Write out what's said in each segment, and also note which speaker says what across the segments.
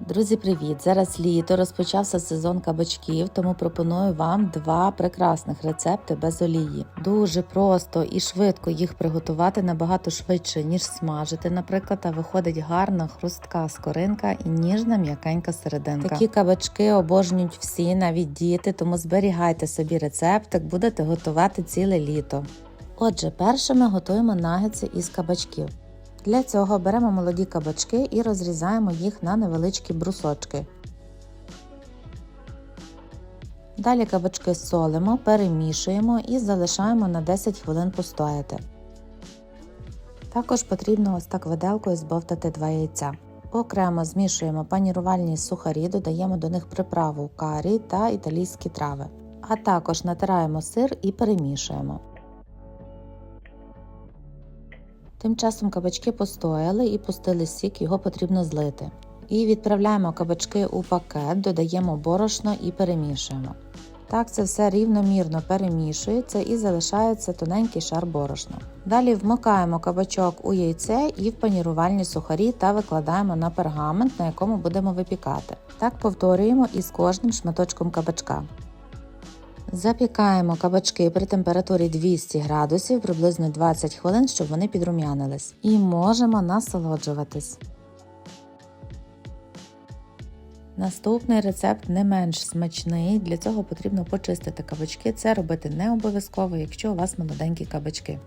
Speaker 1: Друзі, привіт! Зараз літо розпочався сезон кабачків, тому пропоную вам два прекрасних рецепти без олії. Дуже просто і швидко їх приготувати набагато швидше, ніж смажити, наприклад, а виходить гарна хрустка скоринка і ніжна м'якенька серединка. Такі кабачки обожнюють всі, навіть діти, тому зберігайте собі рецептик, будете готувати ціле літо. Отже, перше ми готуємо нагетси із кабачків. Для цього беремо молоді кабачки і розрізаємо їх на невеличкі брусочки. Далі кабачки солимо, перемішуємо і залишаємо на 10 хвилин постояти. Також потрібно ось так виделкою збовтати два яйця. Окремо змішуємо панірувальні сухарі, додаємо до них приправу карі та італійські трави. А також натираємо сир і перемішуємо. Тим часом кабачки постояли і пустили сік, його потрібно злити. І відправляємо кабачки у пакет, додаємо борошно і перемішуємо. Так це все рівномірно перемішується і залишається тоненький шар борошна. Далі вмикаємо кабачок у яйце і в панірувальні сухарі та викладаємо на пергамент, на якому будемо випікати. Так повторюємо і з кожним шматочком кабачка. Запікаємо кабачки при температурі 200 градусів приблизно 20 хвилин, щоб вони підрум'янились. І можемо насолоджуватись. Наступний рецепт не менш смачний. Для цього потрібно почистити кабачки. Це робити не обов'язково, якщо у вас молоденькі кабачки.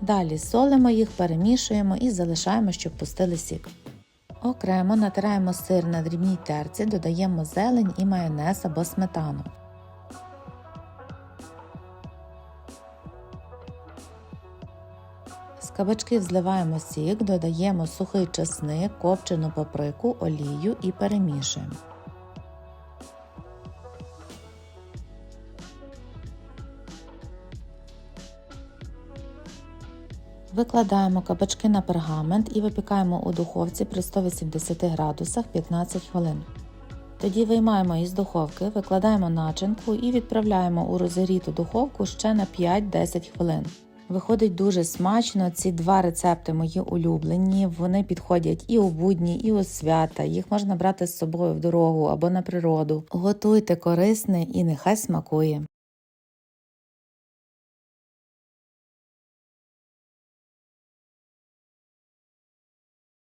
Speaker 1: Далі солимо їх, перемішуємо і залишаємо, щоб пустили сік. Окремо натираємо сир на дрібній терці, додаємо зелень і майонез або сметану. З кабачків зливаємо сік, додаємо сухий чесник, копчену паприку, олію і перемішуємо. Викладаємо кабачки на пергамент і випікаємо у духовці при 180 градусах 15 хвилин. Тоді виймаємо із духовки, викладаємо начинку і відправляємо у розігріту духовку ще на 5-10 хвилин. Виходить дуже смачно. Ці два рецепти мої улюблені. Вони підходять і у будні, і у свята. Їх можна брати з собою в дорогу або на природу. Готуйте корисне і нехай смакує.